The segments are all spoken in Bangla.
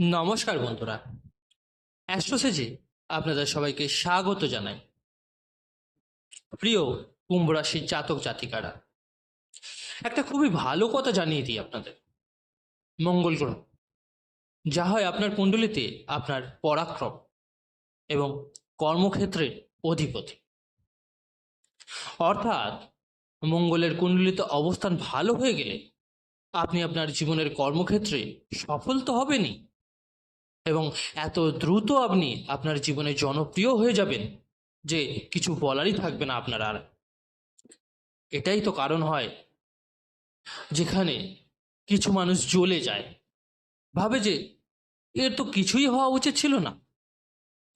নমস্কার বন্ধুরা। অ্যাস্ট্রোসেজে আপনাদের সবাইকে স্বাগত জানাই। প্রিয় কুম্ভ রাশির জাতক জাতিকারা, একটা খুবই ভালো কথা জানিয়ে দিই আপনাদের। মঙ্গল গ্রহ, যা হয় আপনার কুণ্ডলিতে আপনার পরাক্রম এবং কর্মক্ষেত্রের অধিপতি। অর্থাৎ মঙ্গলের কুণ্ডলিতে অবস্থান ভালো হয়ে গেলে আপনি আপনার জীবনের কর্মক্ষেত্রে সফল তো হবেনই। এবং এত দ্রুত আপনি আপনার জীবনে জনপ্রিয় হয়ে যাবেন যে কিছু বলারই থাকবে না আপনার আর। এটাই তো কারণ হয় যেখানে কিছু মানুষ জ্বলে যায়। ভাবে যে এর তো কিছুই হওয়া উচিত ছিল না।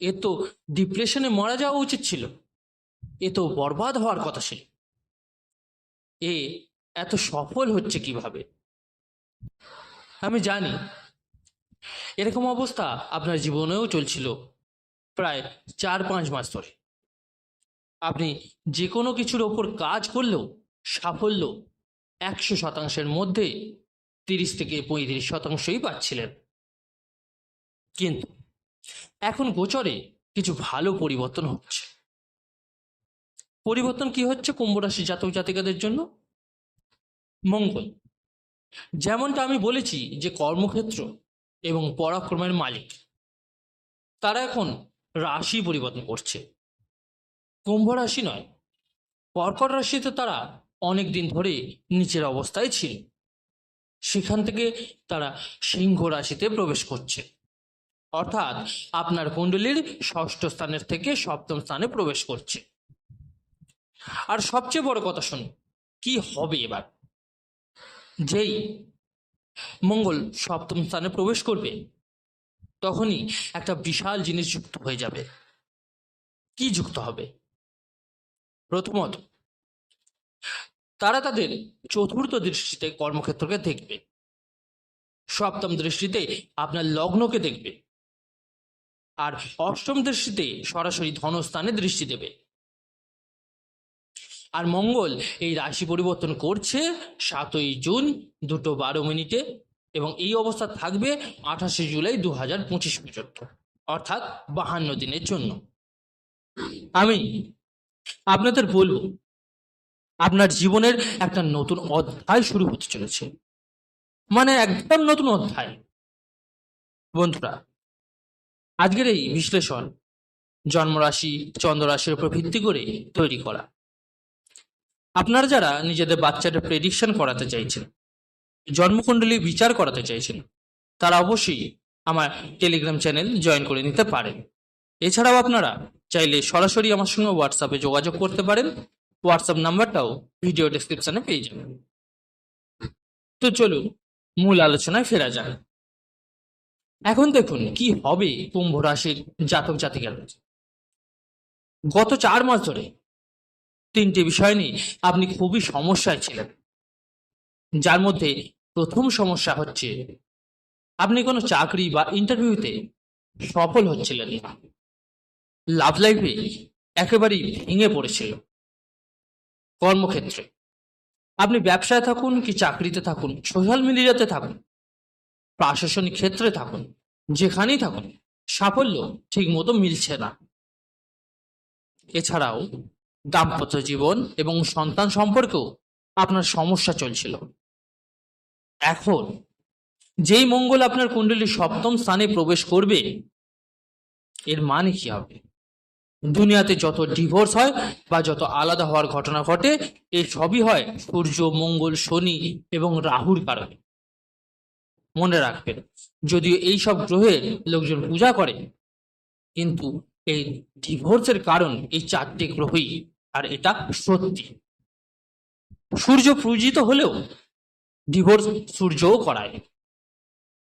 এ তো ডিপ্রেশনে মারা যাওয়া উচিত ছিল। এ তো বরবাদ হওয়ার কথা ছিল। এ এত সফল হচ্ছে কীভাবে? আমি জানি এরকম অবস্থা আপনার জীবনেও চলছিল প্রায় চার, পাঁচ মাস ধরে। আপনি যে কোনো কিছুর ওপর কাজ করলেও সাফল্য একশো শতাংশের মধ্যে তিরিশ থেকে পঁয়ত্রিশ শতাংশই পাচ্ছিলেন। কিন্তু এখন গোচরে কিছু ভালো পরিবর্তন হচ্ছে। পরিবর্তন কি হচ্ছে কুম্ভ রাশি জাতক জাতিকাদের জন্য? মঙ্গল। যেমনটা আমি বলেছি যে কর্মক্ষেত্র এবং পরাক্রমের মালিক। তারা এখন রাশি পরিবর্তন করছে। কুম্ভ রাশি নয়, কর্কট রাশিতে তারা অনেক দিন ধরে নিচের অবস্থায় ছিল। সেখান থেকে তারা সিংহ রাশিতে প্রবেশ করছে। অর্থাৎ আপনার কুণ্ডলীর ষষ্ঠ স্থানের থেকে সপ্তম স্থানে প্রবেশ করছে। আর সবচেয়ে বড় কথা শুনুন, কি হবে এবার? যেই মঙ্গল সপ্তম স্থানে প্রবেশ করবে, তখনই একটা বিশাল জিনিস যুক্ত হয়ে যাবে। কি যুক্ত হবে? প্রথমত, তারা তাদের চতুর্থ দৃষ্টিতে কর্মক্ষেত্রকে দেখবে। সপ্তম দৃষ্টিতে আপনার লগ্নকে দেখবে। আর অষ্টম দৃষ্টিতে সরাসরি ধনস্থানে দৃষ্টি দেবে। আর মঙ্গল এই রাশি পরিবর্তন করছে সাতই জুন দুটো বারো মিনিটে এবং এই অবস্থা থাকবে আঠাশে জুলাই দু হাজার পঁচিশ পর্যন্ত, অর্থাৎ বাহান্ন দিনের জন্য। আমি আপনাদের বলব, আপনার জীবনের একটা নতুন অধ্যায় শুরু হতে চলেছে। মানে একদম নতুন অধ্যায়। বন্ধুরা, আজকের এই বিশ্লেষণ জন্মরাশি, চন্দ্ররাশির উপর ভিত্তি করে তৈরি করা। আপনারা যারা নিজেদের বাচ্চাদের প্রেডিকশন করাতে চাইছেন, জন্মকুণ্ডলী বিচার করাতে চাইছেন, তারা অবশ্যই আমার টেলিগ্রাম চ্যানেল জয়েন করে নিতে পারেন। এছাড়াও আপনারা চাইলে সরাসরি আমার সঙ্গে হোয়াটসঅ্যাপে যোগাযোগ করতে পারেন। হোয়াটসঅ্যাপ নাম্বারটাও ভিডিও ডেসক্রিপশনে পেয়ে যাবেন। তো চলুন, মূল আলোচনায় ফেরা যাক। এখন দেখুন, কি হবে কুম্ভ রাশির জাতক জাতিকার। গত চার মাস ধরে তিনটে বিষয় নিয়ে আপনি খুবই সমস্যায় ছিলেন। যার মধ্যে প্রথম সমস্যা হচ্ছে, আপনি কোনো চাকরি বা ইন্টারভিউতে সফল হচ্ছিলেন না। লাভ লাইফে একেবারেই ভেঙে পড়েছিল। কর্মক্ষেত্রে। আপনি ব্যবসায় থাকুন কি চাকরিতে থাকুন সোশ্যাল মিডিয়াতে থাকুন, প্রশাসনিক ক্ষেত্রে থাকুন, যেখানেই থাকুন, সাফল্য ঠিক মতো মিলছে না। এছাড়াও দাম্পত্য জীবন এবং সন্তান সম্পর্কেও আপনার সমস্যা চলছিল। এখন, যেই মঙ্গল আপনার কুণ্ডলী সপ্তম স্থানে প্রবেশ করবে, এর মানে কি হবে? দুনিয়াতে যত ডিভোর্স হয় বা যত আলাদা হওয়ার ঘটনা ঘটে, এর সবই হয় সূর্য, মঙ্গল, শনি এবং রাহুর কারণে। মনে রাখবেন, যদিও এই সব গ্রহের লোকজন পূজা করে, কিন্তু এই ডিভোর্সের কারণ এই চারটি গ্রহই আর এটা সত্যি। সূর্য পূজিত হলেও ডিভোর্স সূর্যও করায়।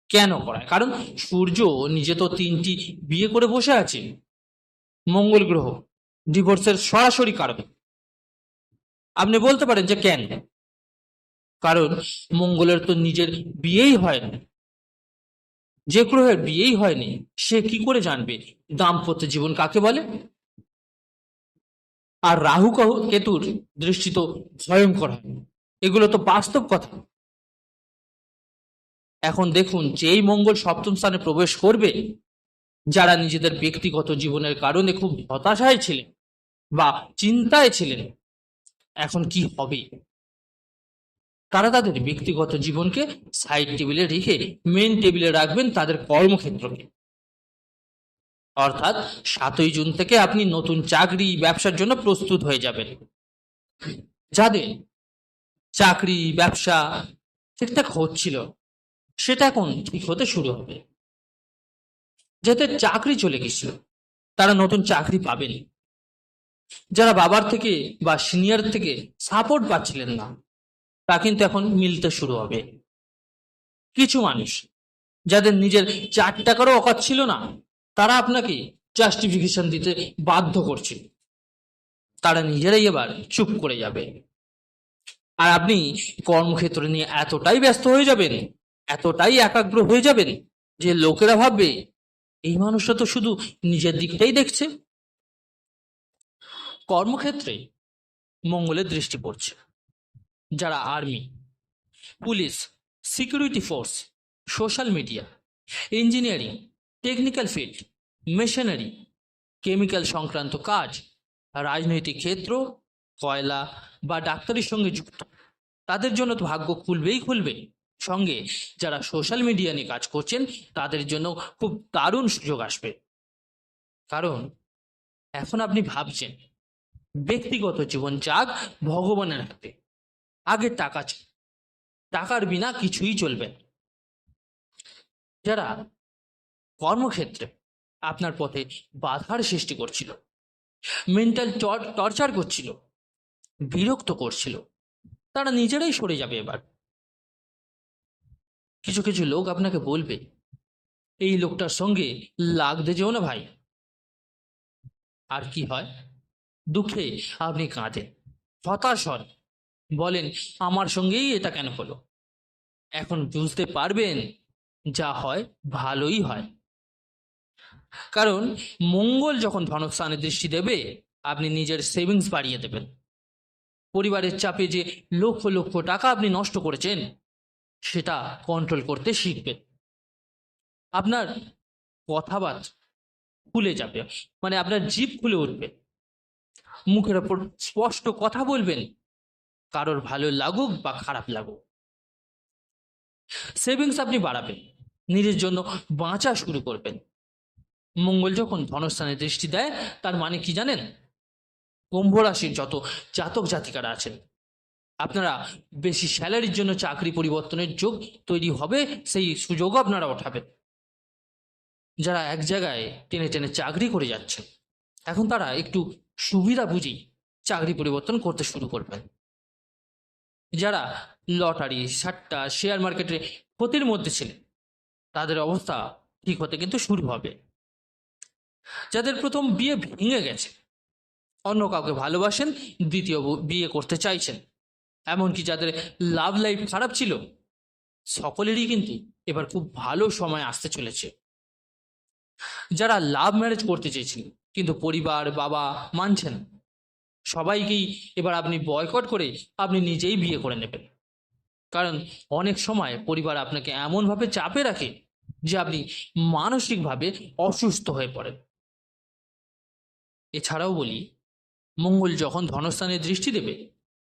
কেন করায়? কারণ সূর্য নিজে তো তিনটি বিয়ে করে বসে আছে। মঙ্গল গ্রহ ডিভোর্সের সরাসরি কারণ। আপনি বলতে পারেন যে কেন? কারণ মঙ্গলের তো নিজের বিয়েই হয়নি। যে গ্রহের বিয়েই হয়নি, সে কি করে জানবে? দাম্পত্য জীবন কাকে বলে? আর রাহু কেতুর দৃষ্টি তো ভয়ঙ্কর হয়। এগুলো তো বাস্তব কথা। এখন দেখুন, যেই মঙ্গল সপ্তম স্থানে প্রবেশ করবে, যারা নিজেদের ব্যক্তিগত জীবনের কারণে খুব হতাশায় ছিলেন বা চিন্তায় ছিলেন, এখন কি হবে? তারা তাদের ব্যক্তিগত জীবনকে সাইড টেবিলে রেখে মেন টেবিলে রাখবেন তাদের কর্মক্ষেত্রকে। অর্থাৎ সাতই জুন থেকে আপনি নতুন চাকরি, ব্যবসার জন্য প্রস্তুত হয়ে যাবেন। যাদের চাকরি, ব্যবসা ঠিকঠাক হচ্ছিল, সেটা এখন ঠিক হতে শুরু হবে। যাদের চাকরি চলে গেছিল, তারা নতুন চাকরি পাবেন। যারা বাবার থেকে বা সিনিয়র থেকে সাপোর্ট পাচ্ছিলেন না, তা কিন্তু এখন মিলতে শুরু হবে। কিছু মানুষ, যাদের নিজের চার টাকারও অকাত ছিল না তারা আপনাকে জাস্টিফিকেশন দিতে বাধ্য করছে। তারা নিজেরাই এবার চুপ করে যাবে। আর আপনি কর্মক্ষেত্র নিয়ে এতটাই ব্যস্ত হয়ে যাবেন, এতটাই একাগ্র হয়ে যাবেন যে লোকেরা ভাববে, এই মানুষটা তো শুধু নিজের দিকটাই দেখছে। কর্মক্ষেত্রে মঙ্গলের দৃষ্টি পড়ছে। যারা army, police security force social media engineering technical field machinery chemical সংক্রান্ত কাজ, রাজনৈতিক ক্ষেত্র, কয়লা বা ডাক্তারির সঙ্গে যুক্ত। তাদের জন্য তো ভাগ্য খুলবেই খুলবে। সঙ্গে যারা সোশ্যাল মিডিয়া নিয়ে কাজ করছেন, তাদের জন্য খুব দারুণ সুযোগ আসবে। কারণ, এখন আপনি ভাবছেন, ব্যক্তিগত জীবন যাক ভগবানের হাতে। আগে টাকা টাকার বিনা কিছুই চলবে যারা কর্মক্ষেত্রে আপনার পথে বাধার সৃষ্টি করছিল। মেন্টাল টর্চার করছিল। বিরক্ত করছিল। তারা নিজেরাই সরে যাবে এবার। কিছু কিছু লোক আপনাকে বলবে, এই লোকটার সঙ্গে লাগতে যেও না ভাই। আর কি হয়? দুঃখে আপনি কাঁদেন, হতাশ হন। বলেন, আমার সঙ্গেই এটা কেন হলো? এখন বুঝতে পারবেন যা হয়, ভালোই হয়। কারণ মঙ্গল যখন ধনস্থানে দৃষ্টি দেবে, আপনি নিজের সেভিংস বাড়িয়ে দেবেন। পরিবারের চাপে যে লক্ষ লক্ষ টাকা আপনি নষ্ট করেছেন, সেটা কন্ট্রোল করতে শিখবেন। আপনার কথাবার্তা খুলে যাবে মানে আপনার জিভ খুলে উঠবে। মুখের ওপর স্পষ্ট কথা বলবেন, কারোর ভালো লাগুক বা খারাপ লাগুক। সেভিংস আপনি বাড়াবেন, নিজের জন্য বাঁচা শুরু করবেন। মঙ্গল যখন ধনস্থানে দৃষ্টি দেয়, তার মানে কি জানেন? কুম্ভ রাশির যত জাতক জাতিকারা আছেন, আপনারা বেশি স্যালারির জন্য চাকরি পরিবর্তনের যোগ তৈরি হবে, সেই সুযোগও আপনারা ওঠাবেন। যারা এক জায়গায় টেনে টেনে চাকরি করে যাচ্ছেন, এখন তারা একটু সুবিধা বুঝি চাকরি পরিবর্তন করতে শুরু করবেন। যারা লটারি, সাট্টা শেয়ার মার্কেটে ক্ষতির মধ্যে ছিলেন, তাদের অবস্থা ঠিক হতে কিন্তু শুরু হবে। যাদের প্রথম বিয়ে ভেঙে গেছে। অন্য কাউকে ভালোবাসেন, দ্বিতীয় বিয়ে করতে চাইছেন। এমনকি যাদের লাভ লাইফ খারাপ ছিল, সকলেরই কিন্তু এবার খুব ভালো সময় আসতে চলেছে। যারা লাভ ম্যারেজ করতে চেয়েছিলেন কিন্তু পরিবার, বাবা মানছেন সবাইকেই এবার আপনি বয়কট করে আপনি নিজেই বিয়ে করে নেবেন। কারণ অনেক সময় পরিবার আপনাকে এমনভাবে চাপে রাখে যে আপনি মানসিকভাবে অসুস্থ হয়ে পড়েন। এছাড়াও বলি, মঙ্গল যখন ধনস্থানে দৃষ্টি দেবে,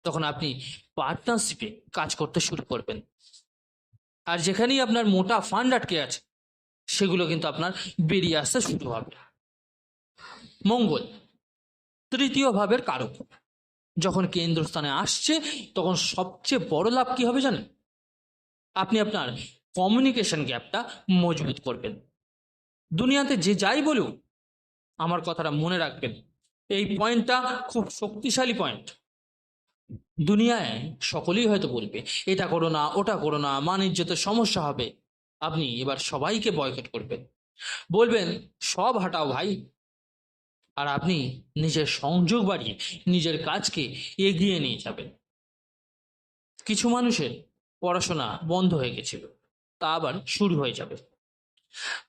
তখন আপনি পার্টনারশিপে কাজ করতে শুরু করবেন। আর যেখানেই আপনার মোটা ফান্ড আটকে আছে, সেগুলো কিন্তু আপনার বেরিয়ে আসতে শুরু হবে। মঙ্গল, তৃতীয় ভাবের কারক। যখন কেন্দ্রস্থানে আসছে, তখন সবচেয়ে বড় লাভ কি হবে জানেন? আপনি আপনার কমিউনিকেশন গ্যাপটা মজবুত করবেন। দুনিয়াতে যে যাই বলুক আমার কথাটা মনে রাখবেন। এই পয়েন্টটা খুব শক্তিশালী পয়েন্ট। দুনিয়ায় সকলেই হয়তো বলবে, এটা করো না, ওটা করো না ইজ্জতের সমস্যা হবে। আপনি এবার সবাইকে বয়কট করবেন। বলবেন, সব হাঁটাও ভাই। আর আপনি নিজের সংযোগ বাড়িয়ে নিজের কাজকে এগিয়ে নিয়ে যাবেন। কিছু মানুষের পড়াশোনা বন্ধ হয়ে গেছিল, তা আবার শুরু হয়ে যাবে।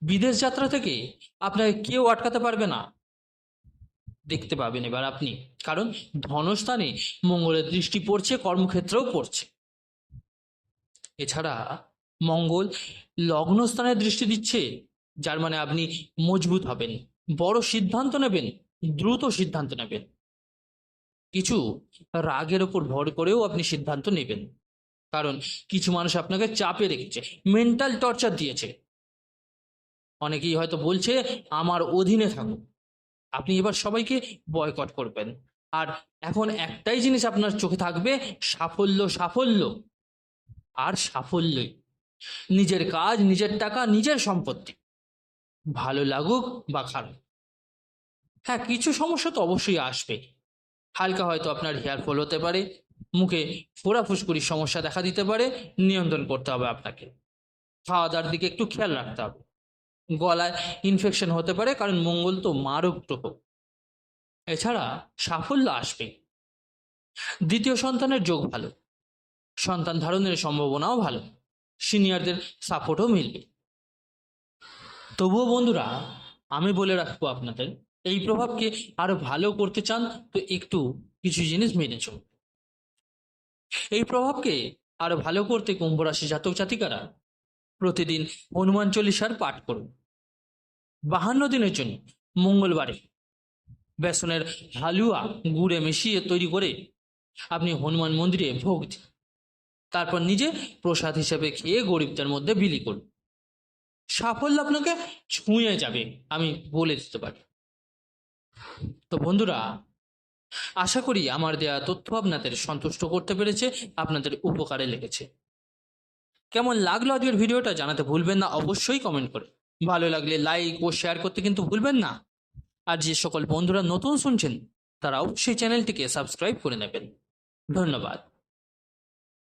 বিদেশ যাত্রা থেকে আপনাকে কেউ আটকাতে পারবে না। দেখতে পাবেন এবার আপনি, কারণ ধনস্থানে মঙ্গলের দৃষ্টি পড়ছে, কর্মক্ষেত্রেও পড়ছে। এছাড়া মঙ্গল লগ্নস্থানের দৃষ্টি দিচ্ছে, যার মানে আপনি মজবুত হবেন, বড় সিদ্ধান্ত নেবেন, দ্রুত সিদ্ধান্ত নেবেন। কিছু রাগের ওপর ভর করেও আপনি সিদ্ধান্ত নেবেন। কারণ কিছু মানুষ আপনাকে চাপে রেখেছে মেন্টাল টর্চার দিয়েছে। অনেকেই হয়তো বলছে, আমার অধীনে থাকুন আপনি এবার সবাইকে বয়কট করবেন। আর এখন একটাই জিনিস আপনার চোখে থাকবে, সাফল্য সাফল্য। আর সাফল্যই। নিজের কাজ, নিজের টাকা, নিজের সম্পত্তি। ভালো লাগুক বা খারাপ। হ্যাঁ কিছু সমস্যা তো অবশ্যই আসবে। হালকা হয়তো আপনার হেয়ার ফল হতে পারে, মুখে ফোড়া ফুসকুড়ির সমস্যা দেখা দিতে পারে, নিয়ন্ত্রণ করতে হবে আপনাকে। খাওয়া দাওয়ার দিকে একটু খেয়াল রাখতে হবে। গলায় ইনফেকশন হতে পারে, কারণ মঙ্গল তো মারক গ্রহ। এছাড়া সাফল্য আসবে। দ্বিতীয় সন্তানের যোগ ভালো। সন্তান ধারণের সম্ভাবনাও ভালো। সিনিয়রদের সাপোর্টও মিলবে। তবুও বন্ধুরা, আমি বলে রাখব আপনাদের, এই প্রভাবকে আরও ভালো করতে চান তো একটু কিছু জিনিস মেনে চলুন। এই প্রভাবকে আরও ভালো করতে কুম্ভ রাশি জাতক জাতিকারা প্রতিদিন হনুমান চল্লিশার পাঠ করুন। বাহান্ন দিনের জন্য মঙ্গলবারে বেসনের হালুয়া গুড়ে মিশিয়ে তৈরি করে আপনি হনুমান মন্দিরে ভোগ দিন। তারপর নিজে প্রসাদ হিসেবে খেয়ে গরিবদের মধ্যে বিলি করুন। সাফল্য আপনাকে ছুঁয়ে যাবে, আমি বলে দিতে পারি। তো বন্ধুরা, আশা করি আমার দেয়া তথ্য আপনাদের সন্তুষ্ট করতে পেরেছে, আপনাদের উপকারে লেগেছে। কেমন লাগল আজকের ভিডিওটা জানাতে ভুলবেন না, অবশ্যই কমেন্ট করে। ভালো লাগলে লাইক ও শেয়ার করতে কিন্তু ভুলবেন না। আর যে সকল বন্ধুরা নতুন শুনছেন, তারাও সেই চ্যানেলটিকে সাবস্ক্রাইব করে নেবেন। ধন্যবাদ।